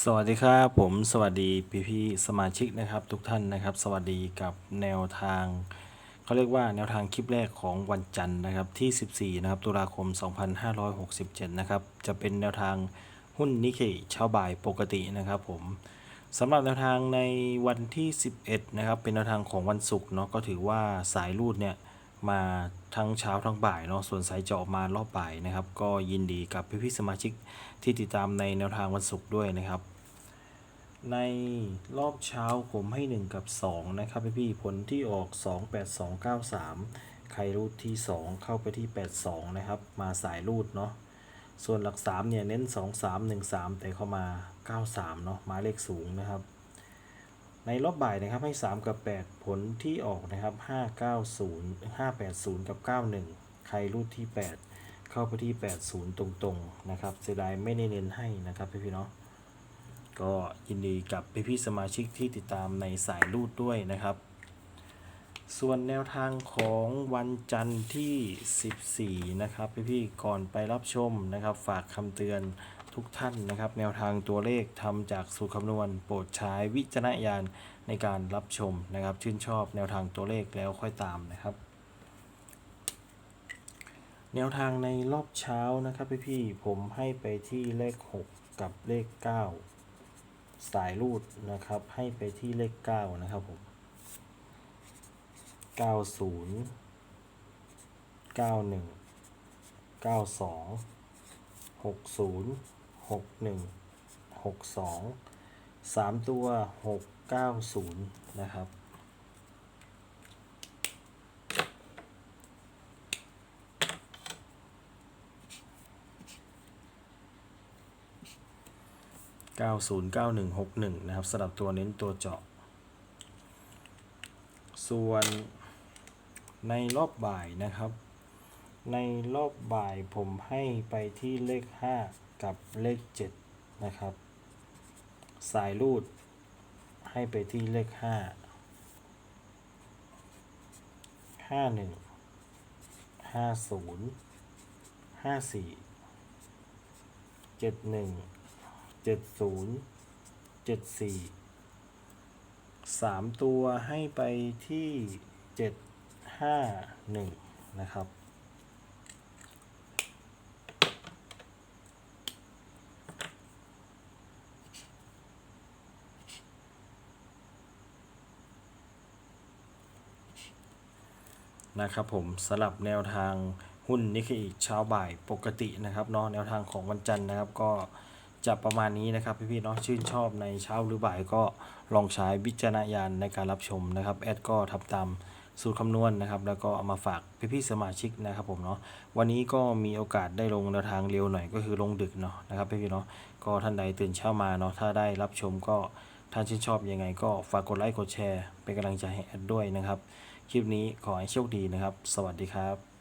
สวัสดีครับผมสวัสดีพี่พี่ๆสมาชิกนะครับทุกท่านนะครับ สวัสดีกับแนวทางเขาเรียกว่าแนวทางคลิปแรกของวันจันทร์นะครับที่ 14 นะครับตุลาคม 2567 นะครับจะเป็นแนวทางหุ้นนิเคอิเช้าบ่ายปกตินะครับผมสำหรับแนวทางในวันที่ 11 นะครับเป็นแนวทางของวันศุกร์เนาะก็ถือว่าสายรูดเนี่ย มาทั้งเช้าทั้งบ่ายเนาะส่วนสายเจาะมารอบบ่ายนะครับ ก็ยินดีกับพี่ๆสมาชิกที่ติดตามในแนวทางวันศุกร์ด้วยนะครับ ในรอบเช้าผมให้ 1 กับ 2 นะครับพี่พี่ๆผลที่ออก 2 8 2 9 3 ใครรูดที่ 2 เข้าไปที่ 82 นะครับ มาสายรูดเนาะส่วนหลัก3เนี่ยเน้น 2 3 1 3 แต่เข้ามา 93 เนาะหมายเลขสูงนะครับ ในรอบบ่ายนะครับให้ 3 กับ 8 ผลที่ออกนะครับ 590 580 กับ 91 ใครรูดที่ 8 เข้าไปที่ 80 ตรงๆ นะครับเสียดายไม่ได้เน้นให้นะครับพี่พี่เนาะก็ยินดีกับพี่พี่สมาชิกที่ติดตามในสายรูดด้วยนะครับ ส่วนแนวทางของวันจันทร์ที่ 14 นะครับพี่ๆก่อนไปรับชมนะครับ ฝากคำเตือนทุกท่านนะครับ แนวทางตัวเลขทำจากสูตรคำนวณ โปรดใช้วิจารณญาณในการรับชมนะครับ ชื่นชอบแนวทางตัวเลขแล้วค่อยตามนะครับ แนวทางในรอบเช้านะครับพี่ๆผมให้ไปที่เลข 6 กับเลข 9 สายรูดนะครับ ให้ไปที่เลข 9 นะครับผม 90 91 92 60 61 62 3ตัว690นะครับ909161 นะครับสำหรับตัวเน้นตัวเจาะ ส่วน ในรอบบ่ายนะครับ ในรอบบ่ายผมให้ไปที่เลข 5 กับเลข 7 นะครับ สายรูด ให้ไปที่เลข 5 51 50 54 71เจ็ดศูนย์เจ็ดสี่สามตัวให้ไปที่เจ็ด ห้าหนึ่งนะครับ นะครับผมสลับแนวทางหุ้นนิเคอิเช้าบ่ายปกตินะครับเนาะแนวทางของวันจันทร์นะครับก็จะประมาณนี้นะครับพี่ๆเนาะชื่นชอบในเช้าหรือบ่ายก็ลองใช้วิจารณญาณในการรับชมนะครับ แอดก็ทำตาม สูตรคำนวณนะครับ แล้วก็เอามาฝากพี่ๆสมาชิกนะครับผมเนาะวันนี้ก็มีโอกาสได้ลงแนวทางเร็วหน่อยก็คือลงดึกเนาะนะครับพี่ๆเนาะก็ท่านใดตื่นเช้ามาเนาะถ้าได้รับชมก็ท่านชื่นชอบยังไงก็ฝากกดไลค์กดแชร์ เป็นกำลังใจให้แอดด้วยนะครับ คลิปนี้ขอให้โชคดีนะครับ สวัสดีครับ